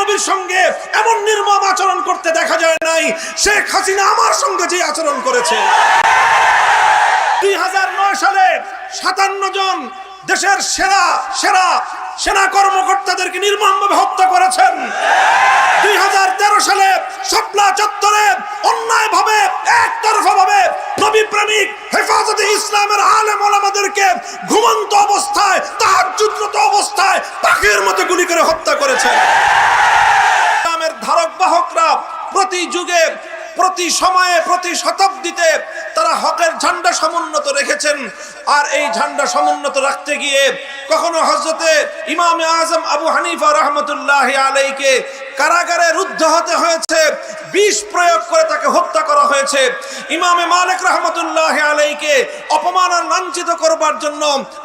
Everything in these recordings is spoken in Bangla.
নবীর সঙ্গে এমন নির্মম আচরণ করতে দেখা যায় নাই। শেখ হাসিনা আমার সঙ্গে যে আচরণ করেছে। দুই হাজার নয় সালে সাতান্ন জন দেশের সেরা সেরা সেনা কর্মকর্তাদেরকে নির্মমভাবে হত্যা করেছেন। দুই হাজার তেরো সালে ঝান্ডা সমুন্নত রেখেছেন। আর এই ঝান্ডা সমুন্নত রাখতে গিয়ে কখনো হজরতে ইমাম আজম আবু হানিফা রহমতুল্লাহ আলাইকে কারাগারে রুদ্ধ হতে হয়েছে, বিষ প্রয়োগ করে তাকে হত্যা করা হয়েছে। ইমামে মালিক রহমতুল্লাহ আলাইকে অপমান আর লাঞ্ছিত করবার জন্য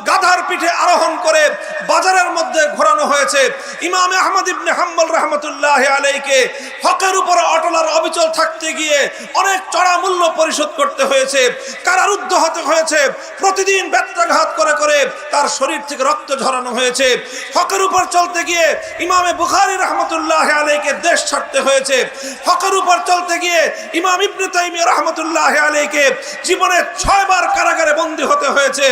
গাধার পিঠে আরোহণ করে বাজারের মধ্যে ঘোরানো হয়েছে। ইমামে আহমদ ইবনে হাম্বল রহমতুল্লাহ আলাইকে হকের উপরে অটল আর অবিচল থাকতে গিয়ে অনেক চড়া মূল্য পরিশোধ করতে হয়েছে। কারারুদ্ধ হতে হয়েছে, প্রতিদিন ব্যত্রাঘাত করে করে তার শরীর থেকে রক্ত ঝরানো হয়েছে। হকের উপর চলতে গিয়ে ইমামে বুখারি রহমতুল্লাহ আলাইকে দেশ ছাড়তে হয়েছে। হকের উপর চলতে গিয়ে ইমাম ইবনে তাইমিয়া রহমতুল্লাহ আলাইকে জীবনে ছয়বার কারাগারে বন্দী হতে হয়েছে।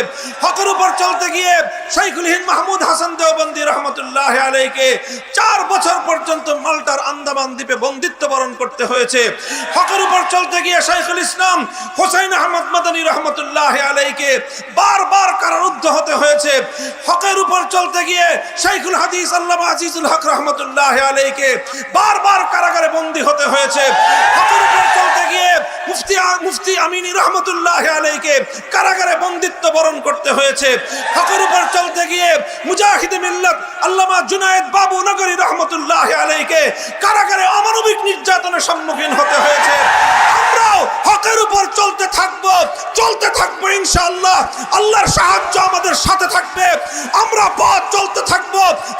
হকের উপর চলতে গিয়ে শাইখুল হিন্দ মাহমুদ হাসান দেওবন্দি রহমতুল্লাহ আলাইকে চার বছর পর্যন্ত মাল্টার আন্দামান দ্বীপে বন্দিত্ব বরণ করতে হয়েছে। হকের উপর চলতে গিয়ে শাইখুল ইসলাম হোসাইন আহমদ মাদানী রহমতুল্লাহ আলাইকে বারবার কারারুদ্ধ হতে হয়েছে। হকের উপর চলতে গিয়ে শাইখুল হাদিস আল্লামা আজিজুল হক রহমতুল্লাহ আলাইকে বারবার কারাগারে বন্দী হতে হয়েছে। বরণ করতে হয়েছে। আল্লামা জুনায়েদ কারাগারে অমানবিক নির্যাতনের সম্মুখীন হতে হয়েছে। হকের উপর চলতে থাকব চলতে থাকব ইনশাআল্লাহ। আল্লাহর সাহায্য আমাদের সাথে থাকবে। আমরা পথ চলতে থাকব,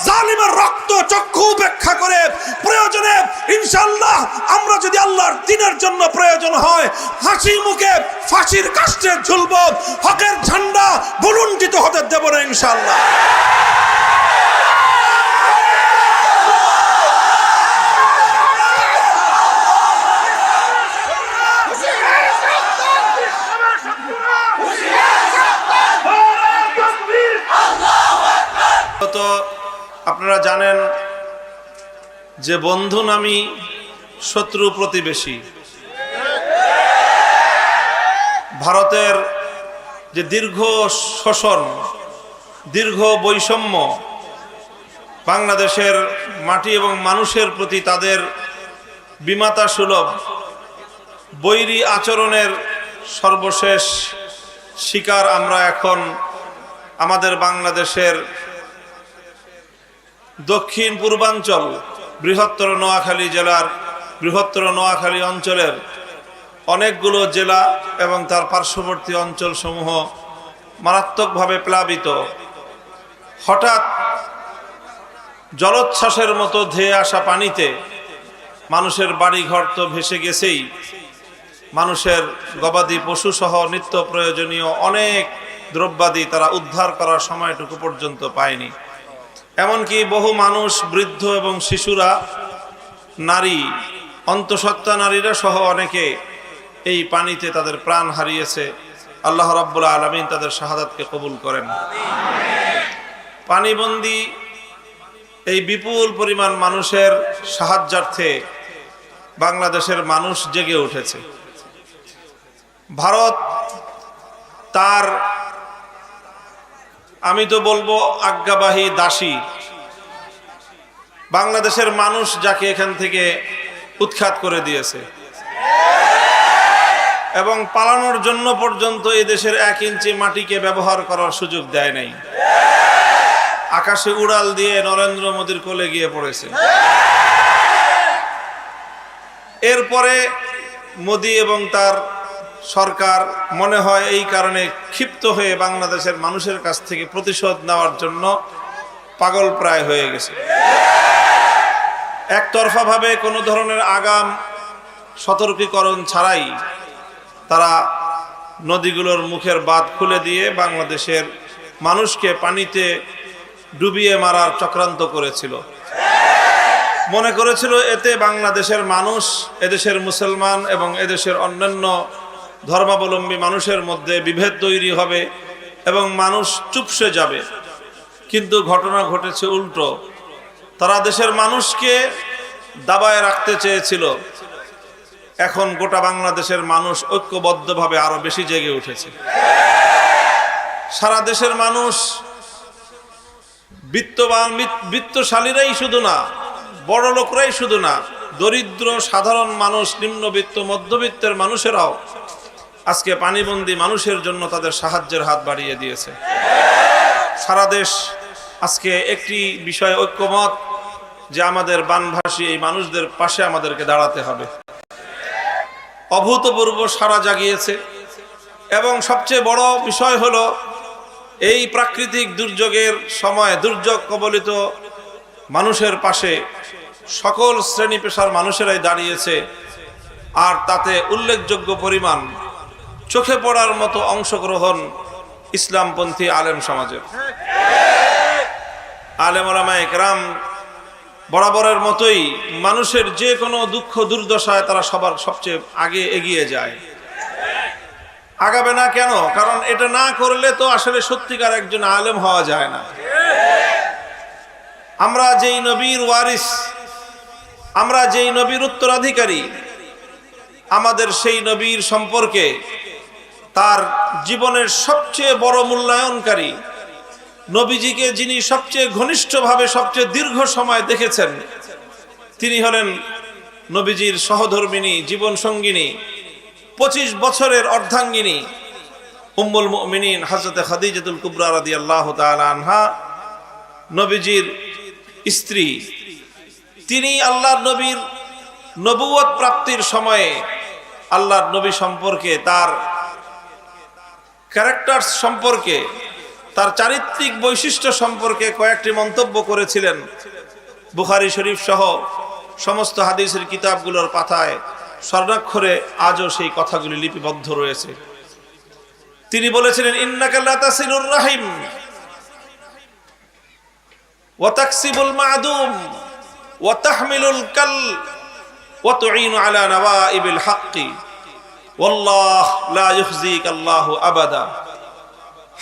জালিমের রক্ত চক্ষু উপেক্ষা করে। প্রয়োজনে ইনশাআল্লাহ আমরা যদি আল্লাহর দিনের জন্য প্রয়োজন হয়, হাসি মুখে ফাঁসির কাষ্টে ঝুলবো, হকের ঝান্ডা ভুলুণ্ঠিত হতে দেব না ইনশাআল্লাহ। আপনারা জানেন যে বন্ধু নামি শত্রু প্রতিবেশী। ভারতের যে দীর্ঘ শোষণ, দীর্ঘ বৈষম্য, বাংলাদেশের মাটি এবং মানুষের প্রতি তাদের বিমাতা সুলভ, বৈরী আচরণের সর্বশেষ শিকার আমরা এখন আমাদের বাংলাদেশের দক্ষিণ পূর্বাঞ্চল, বৃহত্তর নোয়াখালী জেলার বৃহত্তর নোয়াখালী অঞ্চলের অনেকগুলো জেলা এবং তার পার্শ্ববর্তী অঞ্চলসমূহ মারাত্মকভাবে প্লাবিত। হঠাৎ জলোচ্ছ্বাসের মতো ধেয়ে আসা পানিতে মানুষের বাড়িঘর তো ভেসে গেছেই। মানুষের গবাদি পশুসহ নিত্য প্রয়োজনীয় অনেক দ্রব্যাদি তারা উদ্ধার করার সময়টুকু পর্যন্ত পায়নি। এমনকি বহু মানুষ, বৃদ্ধ এবং শিশুরা, নারী, অন্তঃসত্ত্বা নারীরা সহ অনেকে এই পানিতে তাদের প্রাণ হারিয়েছে। আল্লাহ রাব্বুল আলমিন তাদের শাহাদাতকে কবুল করেন। পানিবন্দি এই বিপুল পরিমাণ মানুষের সাহায্যার্থে বাংলাদেশের মানুষ জেগে উঠেছে। ভারত তার আমি তো বলব আজ্ঞাবাহী দাসী। বাংলাদেশের মানুষ যাকে এখান থেকে উৎখাত করে দিয়েছে। এবং পালানোর জন্য পর্যন্ত এই দেশের এক ইঞ্চি মাটিকে ব্যবহার করার সুযোগ দেয় নাই। আকাশে উড়াল দিয়ে নরেন্দ্র মোদীর কোলে গিয়ে পড়েছে। এরপরে মোদী এবং তার সরকার মনে হয় এই কারণে ক্ষিপ্ত হয়ে বাংলাদেশের মানুষের কাছ থেকে প্রতিশোধ নেওয়ার জন্য পাগল প্রায় হয়ে গেছে। একতরফাভাবে কোনো ধরনের আগাম সতর্কীকরণ ছাড়াই তারা নদীগুলোর মুখের বাঁধ খুলে দিয়ে বাংলাদেশের মানুষকে পানিতে ডুবিয়ে মারার চক্রান্ত করেছিল। মনে করেছিল এতে বাংলাদেশের মানুষ, এদেশের মুসলমান এবং এদেশের অন্যান্য ধর্মাবলম্বী মানুষের মধ্যে বিভেদ তৈরি হবে এবং মানুষ চুপসে যাবে। কিন্তু ঘটনা ঘটেছে উল্টো। তারা দেশের মানুষকে দাবায় রাখতে চেয়েছিল। এখন গোটা বাংলাদেশের মানুষ ঐক্যবদ্ধভাবে আরও বেশি জেগে উঠেছে। সারা দেশের মানুষ বিত্তবান বিত- বিত্তশালীরাই শুধু না, বড় লোকরাই শুধু না, দরিদ্র, সাধারণ মানুষ, নিম্নবিত্ত, মধ্যবিত্তের মানুষেরাও আজকে পানিবন্দী মানুষের জন্য তাদের সাহায্যের হাত বাড়িয়ে দিয়েছে। সারা দেশ আজকে একটি বিষয়ে ঐক্যমত যে আমাদের বানভাসী এই মানুষদের পাশে আমাদেরকে দাঁড়াতে হবে। অভূতপূর্ব সারা জাগিয়েছে এবং সবচেয়ে বড় বিষয় হলো এই প্রাকৃতিক দুর্যোগের সময় দুর্যোগ কবলিত মানুষের পাশে সকল শ্রেণি পেশার মানুষেরাই দাঁড়িয়েছে। আর তাতে উল্লেখযোগ্য পরিমাণ চোখে পড়ার মতো অংশগ্রহণ ইসলামপন্থী আলেম সমাজের। আলেম ওলামা একরাম বরাবরের মতোই মানুষের যে কোনো দুঃখ দুর্দশায় তারা সবার সবচেয়ে আগে এগিয়ে যায়। আগাবে না কেন? কারণ এটা না করলে তো আসলে সত্যিকার একজন আলেম হওয়া যায় না। আমরা যেই নবীর ওয়ারিস, আমরা যেই নবীর উত্তরাধিকারী, আমাদের সেই নবীর সম্পর্কে তার জীবনের সবচেয়ে বড় মূল্যায়নকারী। নবীজিকে যিনি সবচেয়ে ঘনিষ্ঠভাবে, সবচেয়ে দীর্ঘ সময় দেখেছেন, তিনি হলেন নবীজির সহধর্মিনী জীবন সঙ্গিনী পঁচিশ বছরের অর্ধাঙ্গিনী, উম্মুল মুমিনিন হজরত খাদিজাতুল কুবরা রাদিয়াল্লাহু তাআলা আনহা, নবীজির স্ত্রী। তিনি আল্লাহর নবীর নবুয়ত প্রাপ্তির সময়ে আল্লাহর নবী সম্পর্কে তার ক্যারেক্টার সম্পর্কে, তার চারিত্রিক বৈশিষ্ট্য সম্পর্কে কয়েকটি মন্তব্য করেছিলেন বুখারি শরীফ সহ সমস্ত হাদিসের কিতাবগুলোর পাতায়। স্বর্ণাক্ষরে আজও সেই কথাগুলি লিপিবদ্ধ রয়েছে। তিনি বলেছিলেন ইন্নাকাল্লা তাসিলুর রাহিম ওয়াতাকসিবুল মাদুম ওয়াতাহমিলুল কাল ওয়াতুঈনু আলা নওয়াইবিল হাক্কি। ওয়াল্লাহ লা ইউখজিক আল্লাহু আবাদা।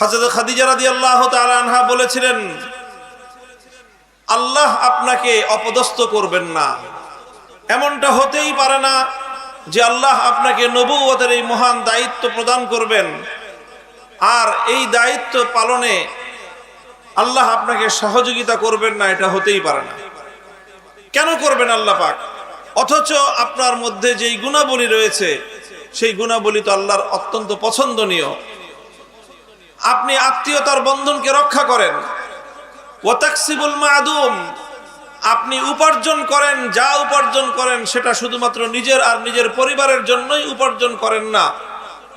হযরত খাদিজা রাদিয়াল্লাহু তাআলা আনহা বলেছিলেন, আল্লাহ আপনাকে অপদস্থ করবেন না। এমনটা হতেই পারে না যে আল্লাহ আপনাকে নবুয়তের এই মহান দায়িত্ব প্রদান করবেন। আর এই দায়িত্ব পালনে আল্লাহ আপনাকে সহযোগিতা করবেন না, এটা হতেই পারে না। কেন করবেন আল্লাহ পাক? অথচ আপনার মধ্যে যেই গুণাবলী রয়েছে সেই গুণাবলী তো আল্লাহর অত্যন্ত পছন্দনীয়। আপনি আত্মীয়তার বন্ধনকে রক্ষা করেন। আপনি উপার্জন করেন, যা উপার্জন করেন সেটা শুধুমাত্র নিজের আর নিজের পরিবারের জন্যই উপার্জন করেন না।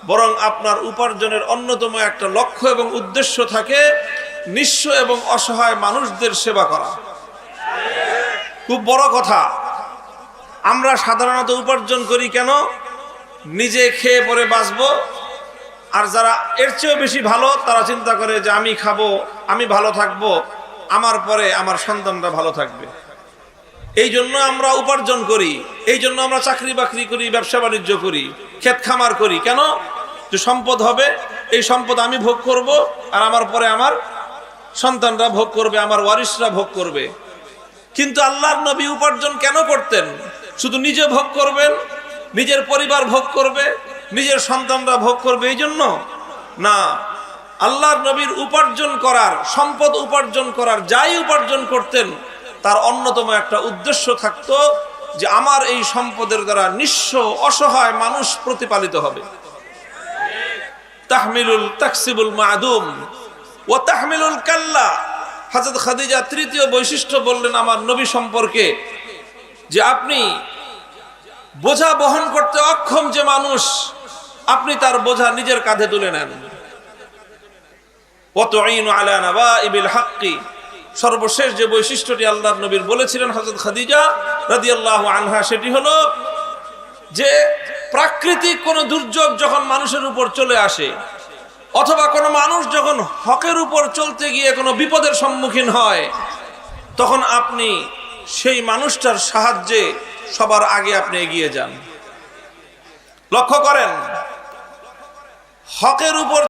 বরং আপনার উপার্জনের অন্যতম একটা লক্ষ্য এবং উদ্দেশ্য থাকে নিঃস্ব এবং অসহায় মানুষদের সেবা করা। খুব বড় কথা। আমরা সাধারণত উপার্জন করি কেন? নিজে খেয়ে পরে বাঁচবো। আর যারা এর চেয়েও বেশি ভালো, তারা চিন্তা করে যে আমি খাব, আমি ভালো থাকব, আমার পরে আমার সন্তানরা ভালো থাকবে। এই জন্য আমরা উপার্জন করি, এই জন্য আমরা চাকরি বাকরি করি, ব্যবসা বাণিজ্য করি, ক্ষেত খামার করি। কেন? যে সম্পদ হবে, এই সম্পদ আমি ভোগ করব, আর আমার পরে আমার সন্তানরা ভোগ করবে, আমার ওয়ারিসরা ভোগ করবে। কিন্তু আল্লাহর নবী উপার্জন কেন করতেন? শুধু নিজে ভোগ করবেন নিজের পরিবার ভোগ করবে, নিজের সন্তানরা ভোগ করবে, এই জন্য না, আল্লাহর নবীর উপার্জন করার, সম্পদ উপার্জন করার, যাই উপার্জন করতেন, তার অন্যতম একটা উদ্দেশ্য থাকতো যে আমার এই সম্পদের দ্বারা নিঃস্ব, অসহায় মানুষ প্রতিপালিত হবে। তাহমিলুল তাকসিবুল মাদুম ও তাহমিলুল কাল্লা। হাজরত খাদিজা তৃতীয় বৈশিষ্ট্য বললেন আমার নবী সম্পর্কে যে আপনি বোঝা বহন করতে অক্ষম যে মানুষ, আপনি তার বোঝা নিজের কাঁধে তুলে নেন। সর্বশেষ যে বৈশিষ্ট্যটি আল্লাহর নবীর বলেছিলেন হযরত খাদিজা রাজি আল্লাহ আনহা, সেটি হলো যে প্রাকৃতিক কোনো দুর্যোগ যখন মানুষের উপর চলে আসে, অথবা কোনো মানুষ যখন হকের উপর চলতে গিয়ে কোনো বিপদের সম্মুখীন হয়, তখন আপনি সেই মানুষটার সাহায্যে সবার আগে আপনি এগিয়ে যান। লক্ষ্য করেন হকের উপর